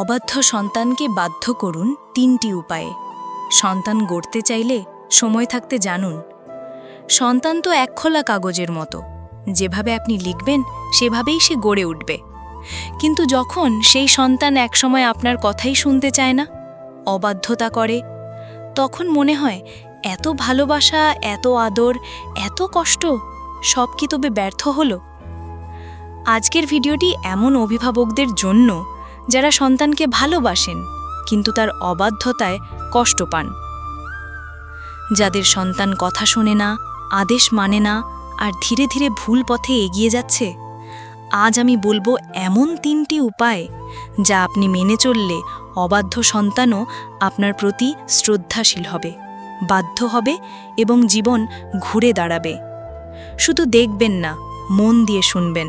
অবাধ্য সন্তানকে বাধ্য করুন তিনটি উপায়ে। সন্তান গড়তে চাইলে সময় থাকতে জানুন। সন্তান তো এক খোলা কাগজের মতো। যেভাবে আপনি লিখবেন, সেভাবেই সে গড়ে উঠবে। কিন্তু যখন সেই সন্তান একসময় আপনার কথাই শুনতে চায় না, অবাধ্যতা করে, তখন মনে হয়, এত ভালোবাসা, এত আদর, এত কষ্ট, সব কি তবে ব্যর্থ হলো? আজকের ভিডিওটি এমন অভিভাবকদের জন্য যারা সন্তানকে ভালোবাসেন, কিন্তু তার অবাধ্যতায় কষ্ট পান। যাদের সন্তান কথা শোনে না, আদেশ মানে না, আর ধীরে ধীরে ভুল পথে এগিয়ে যাচ্ছে, আজ আমি বলব এমন তিনটি উপায় যা আপনি মেনে চললে অবাধ্য সন্তানও আপনার প্রতি শ্রদ্ধাশীল হবে, বাধ্য হবে এবং জীবন ঘুরে দাঁড়াবে। শুধু দেখবেন না, মন দিয়ে শুনবেন।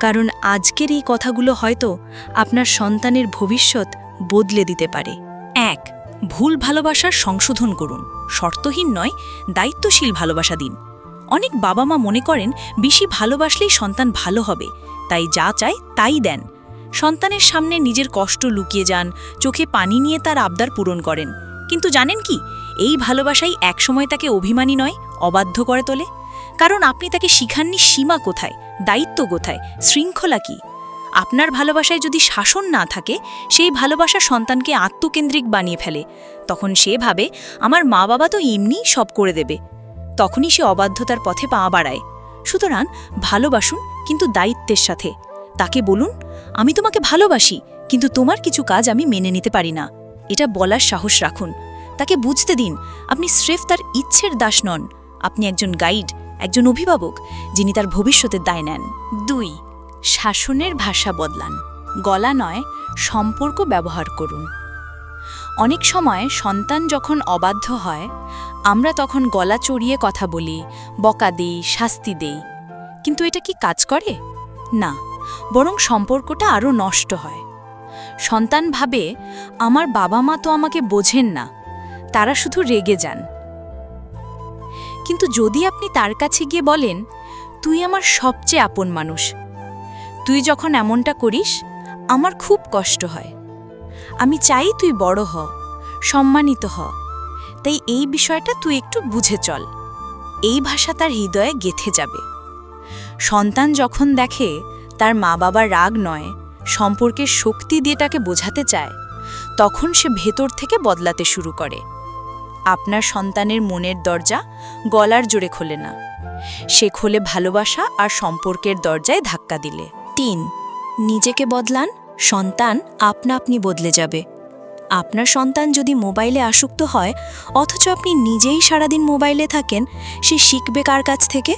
কারণ আজকের এই কথাগুলো হয়তো আপনার সন্তানের ভবিষ্যৎ বদলে দিতে পারে। এক, ভুল ভালোবাসার সংশোধন করুন। শর্তহীন নয়, দায়িত্বশীল ভালোবাসা দিন। অনেক বাবা মা মনে করেন, বেশি ভালোবাসলেই সন্তান ভালো হবে। তাই যা চায় তাই দেন। সন্তানের সামনে নিজের কষ্ট লুকিয়ে যান, চোখে পানি নিয়ে তার আবদার পূরণ করেন। কিন্তু জানেন কি? এই ভালোবাসাই একসময় তাকে অভিমানী নয়, অবাধ্য করে তোলে। কারণ আপনি তাকে শিখাননি সীমা কোথায়, দায়িত্ব কোথায়, শৃঙ্খলা কি? আপনার ভালোবাসায় যদি শাসন না থাকে, সেই ভালোবাসা সন্তানকে আত্মকেন্দ্রিক বানিয়ে ফেলে। তখন সে ভাবে, আমার মা বাবা তো এমনিই সব করে দেবে। তখনই সে অবাধ্যতার পথে পা বাড়ায়। সুতরাং ভালোবাসুন, কিন্তু দায়িত্বের সাথে। তাকে বলুন, আমি তোমাকে ভালোবাসি, কিন্তু তোমার কিছু কাজ আমি মেনে নিতে পারি না। এটা বলার সাহস রাখুন। তাকে বুঝতে দিন, আপনি স্রেফ তার ইচ্ছের দাস নন। আপনি একজন গাইড একজন অভিভাবক যিনি তার ভবিষ্যতের দায় নেন। দুই, শাসনের ভাষা বদলান। গলা নয়, সম্পর্ক ব্যবহার করুন। অনেক সময় সন্তান যখন অবাধ্য হয়, আমরা তখন গলা চড়িয়ে কথা বলি, বকা দিই, শাস্তি দেই। কিন্তু এটা কি কাজ করে? না, বরং সম্পর্কটা আরও নষ্ট হয়। সন্তান ভাবে, আমার বাবা মা তো আমাকে বোঝেন না, তারা শুধু রেগে যান। কিন্তু যদি আপনি তার কাছে গিয়ে বলেন, তুই আমার সবচেয়ে আপন মানুষ। তুই যখন এমনটা করিস, আমার খুব কষ্ট হয়। আমি চাই তুই বড় হ, সম্মানিত হ। তাই এই বিষয়টা তুই একটু বুঝে চল। এই ভাষা তার হৃদয়ে গেথে যাবে। সন্তান যখন দেখে তার মা বাবার রাগ নয়, সম্পর্কের শক্তি দিয়ে তাকে বোঝাতে চায়, তখন সে ভেতর থেকে বদলাতে শুরু করে। আপনার সন্তানের মনের দরজা গলার জোরে খোলে না। সে খোলে ভালোবাসা আর সম্পর্কের দরজায় ধাক্কা দিলে। তিন, নিজেকে বদলান। সন্তান আপনা আপনি বদলে যাবে। আপনার সন্তান যদি মোবাইলে আসক্ত হয়, অথচ আপনি নিজেই সারাদিন মোবাইলে থাকেন, সে শিখবে কার কাছ থেকে?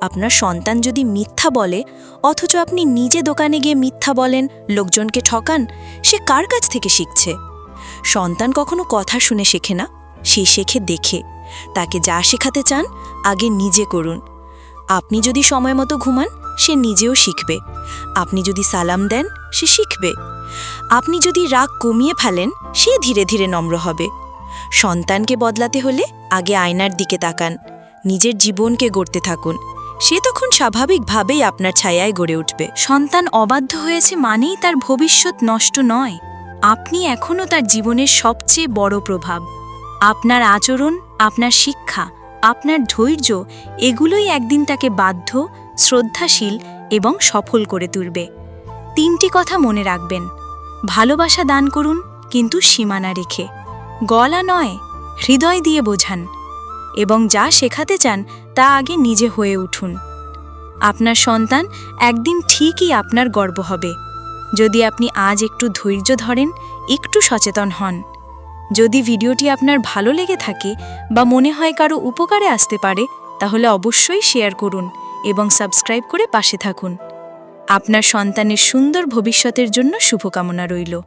আপনার সন্তান যদি মিথ্যা বলে, অথচ আপনি নিজে দোকানে গিয়ে মিথ্যা বলেন, লোকজনকে ঠকান, সে কার কাছ থেকে শিখছে? সন্তান কখনো কথা শুনে শেখে না। সে শেখে দেখে। তাকে যা শেখাতে চান, আগে নিজে করুন। আপনি যদি সময় মতো ঘুমান, সে নিজেও শিখবে। আপনি যদি সালাম দেন, সে শিখবে। আপনি যদি রাগ কমিয়ে ফেলেন, সে ধীরে ধীরে নম্র হবে। সন্তানকে বদলাতে হলে আগে আয়নার দিকে তাকান। নিজের জীবনকে গড়তে থাকুন। সে তখন স্বাভাবিকভাবেই আপনার ছায়ায় গড়ে উঠবে। সন্তান অবাধ্য হয়েছে মানেই তার ভবিষ্যৎ নষ্ট নয়। আপনি এখনও তার জীবনের সবচেয়ে বড় প্রভাব। আপনার আচরণ, আপনার শিক্ষা, আপনার ধৈর্য, এগুলোই একদিন তাকে বাধ্য, শ্রদ্ধাশীল এবং সফল করে তুলবে। তিনটি কথা মনে রাখবেন। ভালোবাসা দান করুন, কিন্তু সীমানা রেখে। গলা নয়, হৃদয় দিয়ে বোঝান এবং যা শেখাতে চান তা আগে নিজে হয়ে উঠুন। আপনার সন্তান একদিন ঠিকই আপনার গর্ব হবে। যদি আপনি আজ একটু ধৈর্য ধরেন, একটু সচেতন হন। যদি ভিডিওটি আপনার ভালো লেগে থাকে বা মনে হয় কারও উপকারে আসতে পারে, তাহলে অবশ্যই শেয়ার করুন এবং সাবস্ক্রাইব করে পাশে থাকুন। আপনার সন্তানের সুন্দর ভবিষ্যতের জন্য শুভকামনা রইল।